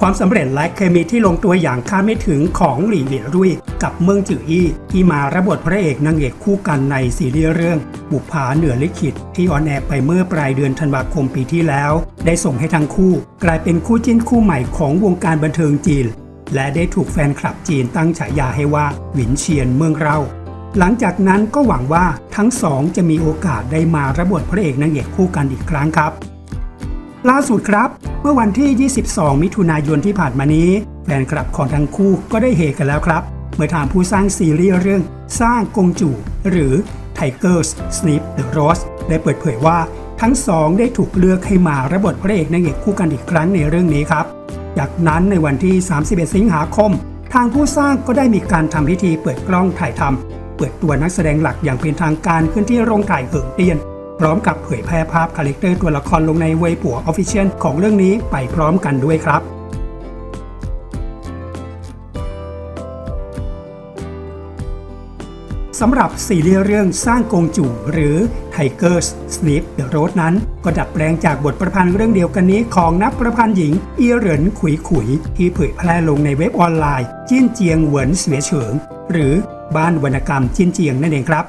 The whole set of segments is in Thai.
ความสำเร็จและเคมีที่ลงตัวอย่างคาดไม่ถึงของหลี่เหวียรุ่ยกับเมืองจืออี้ที่มาระบทพระเอกนางเอกคู่กันในซีรีส์เรื่อง บุปผาเหนือลิขิต ที่ออนแอร์ไปเมื่อปลายเดือนธันวาคมปีที่แล้ว ได้ส่งให้ทั้งคู่ กลายเป็นคู่จิ้นคู่ใหม่ของวงการบันเทิงจีน และได้ถูกแฟนคลับจีนตั้งฉายาให้ว่าหวินเชียนเมืองเราหลังจากนั้นก็หวังว่าทั้งสองจะมีโอกาสได้มาระบทพระเอกนางเอกคู่กันอีกครั้งครับ ล่าสุดครับ เมื่อวันที่ 22 มิถุนายนที่ผ่านมานี้แฟนคลับของทั้งคู่ก็ได้เฮกันแล้วครับ เมื่อทางผู้สร้างซีรีส์เรื่องสร้างกงจู่หรือ Tigers Sleep the Rose ได้เปิดเผยว่าทั้งสองได้ถูกเลือกให้มาระบทพระเอกนางเอกคู่กันอีกครั้งในเรื่องนี้ครับ จากนั้นในวันที่ 31 สิงหาคม ทางผู้สร้างก็ได้มีการทำพิธีเปิดกล้องถ่ายทำเปิดตัวนักแสดงหลักอย่างเป็นทางการขึ้นที่โรงถ่ายเหิงเตียน พร้อมกับเผยแพร่ภาพคาแรคเตอร์ตัวละครลงในเวยปัวออฟฟิเชียลของเรื่องนี้ไปพร้อมกันด้วยครับสำหรับซีรีส์เรื่องสร้างกงจู่หรือ Tigers Sleep the Road นั้น ก็ดัดแปลงจากบทประพันธ์เรื่องเดียวกันนี้ของนักประพันธ์หญิง เอีเหรินขุยขุย ที่เผยแพร่ลงในเว็บออนไลน์ จิ้นเจียงเหวินเสวียเฉิง หรือบ้านวรรณกรรมจิ้นเจียงนั่นเองครับ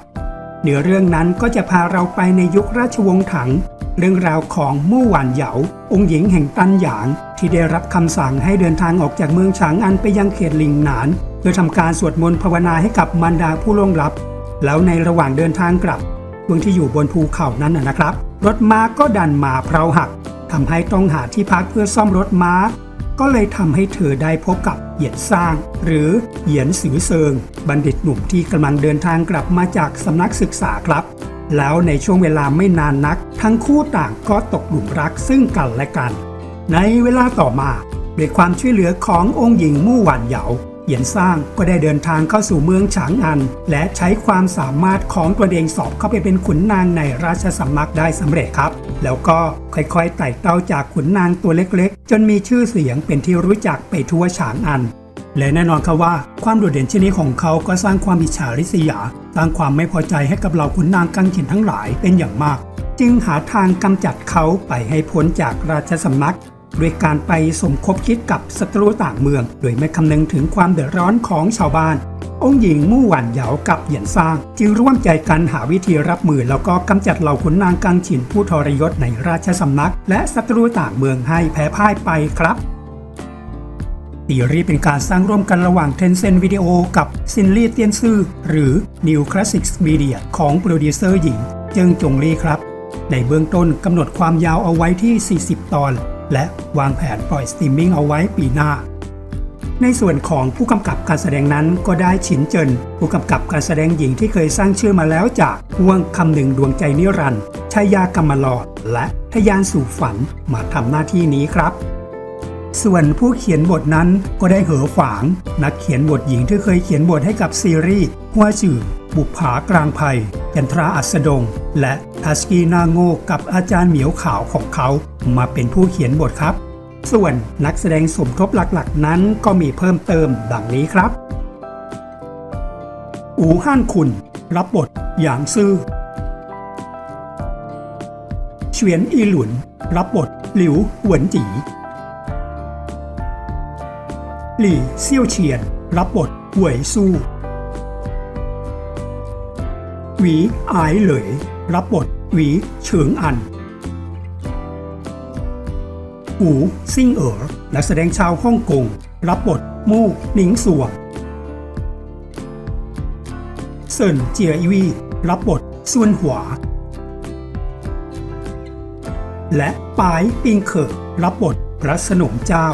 เนื้อเรื่องนั้นก็จะพาเราไปในยุคราชวงศ์ถัง เรื่องราวของมู่หวานเหยา องค์หญิงแห่งตันหยาง ที่ได้รับคำสั่งให้เดินทางออกจากเมืองฉางอันไปยังเขตลิงหนาน เพื่อทำการสวดมนต์ภาวนาให้กับมารดาผู้ล่วงลับ แล้วในระหว่างเดินทางกลับช่วงที่อยู่บนภูเขานั้นนะครับ รถม้าก็ดันมาเพลาหักทำให้ต้องหาที่พักเพื่อซ่อมรถม้า ก็เลยทำให้เธอได้พบกับเหยียนสร้าง หรือเหยียนสือเซิง บัณฑิตหนุ่มที่กำลังเดินทางกลับมาจากสำนักศึกษาครับ แล้วในช่วงเวลาไม่นานนัก ทั้งคู่ต่างก็ตกหลุมรักซึ่งกันและกัน ในเวลาต่อมาด้วยความช่วยเหลือขององค์หญิงมู่หวานเหยา เหยียนสร้างก็ได้เดินทางเข้าสู่เมืองฉางอัน และใช้ความสามารถของตัวเองสอบเข้าไปเป็นขุนนางในราชสำนักได้สำเร็จครับ แล้วก็ค่อยๆไต่เต้าจากขุนนางตัวเล็กๆ จนมีชื่อเสียงเป็นที่รู้จักไปทั่วฉางอันและแน่นอนครับว่าความโดดเด่นเช่นนี้ของเขาก็สร้างความอิจฉาริษยาสร้างความไม่พอใจให้กับเหล่าขุนนางกังขินทั้งหลายเป็นอย่างมาก จึงหาทางกำจัดเขาไปให้พ้นจากราชสำนัก ด้วยการไปสมคบคิดกับศัตรูต่างเมือง โดยไม่คำนึงถึงความเดือดร้อนของชาวบ้าน องค์หญิงมู่หวานเหยากับเหยียนซาง จึงร่วมใจกันหาวิธีรับมือแล้วก็กำจัดเหล่าขุนนางกังฉินผู้ทรยศในราชสำนัก และศัตรูต่างเมืองให้แพ้พ่ายไปครับซีรีส์เป็นการสร้างร่วมกันระหว่าง Tencent Video กับซินลี่เตียนซื่อหรือ New Classics Media ของโปรดิวเซอร์หญิง เจิงจงลี่ครับ ในเบื้องต้นกำหนดความยาวเอาไว้ที่ 40 ตอน และวางแผนปล่อยสตรีมมิ่งเอาไว้ปีหน้า ในส่วนของผู้กำกับการแสดงนั้นก็ได้ฉินเจิน ผู้กำกับการแสดงหญิงที่เคยสร้างชื่อมาแล้วจากห่วงคำหนึ่งดวงใจนิรันด์ชายากรรมลอด และทยานสู่ฝันมาทำหน้าที่นี้ครับส่วนผู้เขียนบทนั้นก็ได้เหอฝาง นักเขียนบทหญิงที่เคยเขียนบทให้กับซีรีส์หัวจื่อบุปผากลางภัยยันทราอัสดง และ ทัสกีนาโงกับอาจารย์เหมียวขาวของเขามาเป็นผู้เขียนบทครับ ส่วนนักแสดงสมทบหลักๆ นั้นก็มีเพิ่มเติมดังนี้ครับ อูฮั่นคุณ รับบทหยางซื่อเฉียนอีหลุน รับบทหลิวหวนจีหลี่เซี่ยวเฉียน รับบทหวยสู้หวีอายเหลย รับบทหวีเฉิงอันหูซิ่งเอ๋อนักแสดงชาวฮ่องกง รับบทมู่หนิงสวงเซินเจียอีวี รับบทส่วนหัว และปายปิงเขิกรับบทพระสนมเจ้า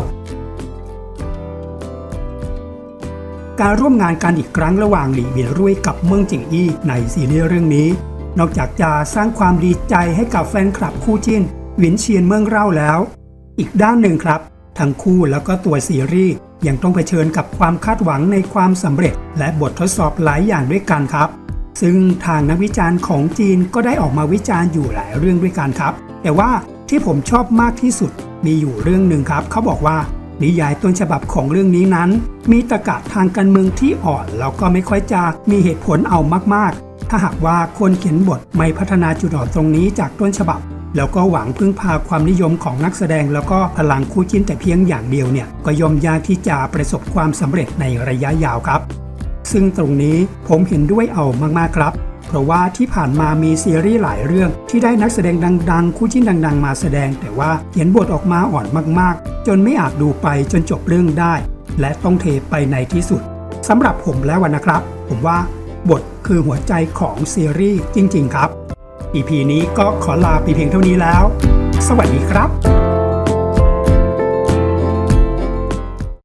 การร่วมงานกันอีกครั้งระหว่างหลี่เวียรุ่ยกับเมืองจิงอี้ในซีรีส์เรื่องนี้ นอกจากจะสร้างความดีใจให้กับแฟนคลับคู่จิ้นหวินเชียนเมืองเล่าแล้ว อีกด้านหนึ่งครับ ทั้งคู่แล้วก็ตัวซีรีส์ยังต้องเผชิญกับความคาดหวังในความสำเร็จ และบททดสอบหลายอย่างด้วยกันครับ ซึ่งทางนักวิจารณ์ของจีนก็ได้ออกมาวิจารณ์อยู่หลายเรื่องด้วยกันครับ แต่ว่าที่ผมชอบมากที่สุดมีอยู่เรื่องหนึ่งครับ เขาบอกว่านิยายต้นฉบับของเรื่องนี้นั้น มีตะกะทางการเมืองที่อ่อนแล้วก็ไม่ค่อยจะมีเหตุผลเอามากๆ ถ้าหากว่าคนเขียนบทไม่พัฒนาจุดอ่อนตรงนี้จากต้นฉบับ แล้วก็หวังพึ่งพาความนิยมของนักแสดง แล้วก็พลังคู่จิ้นแต่เพียงอย่างเดียวเนี่ยก็ย่อมยากที่จะประสบความสำเร็จในระยะยาวครับ ซึ่งตรงนี้ผมเห็นด้วยเอามากๆครับเพราะว่าที่ผ่านมามีซีรีส์หลายเรื่องที่ได้นักแสดงดัง ๆ คู่จิ้นดัง ๆ มาแสดง แต่ว่าเขียนบทออกมาอ่อนมากๆ จนไม่อาจดูไปจนจบเรื่องได้ และต้องเทไปในที่สุดสำหรับผมแล้วนะครับ ผมว่า บทคือหัวใจของซีรีส์จริง ๆ ครับ EP นี้ก็ขอลาไปเพียงเท่านี้แล้ว สวัสดีครับ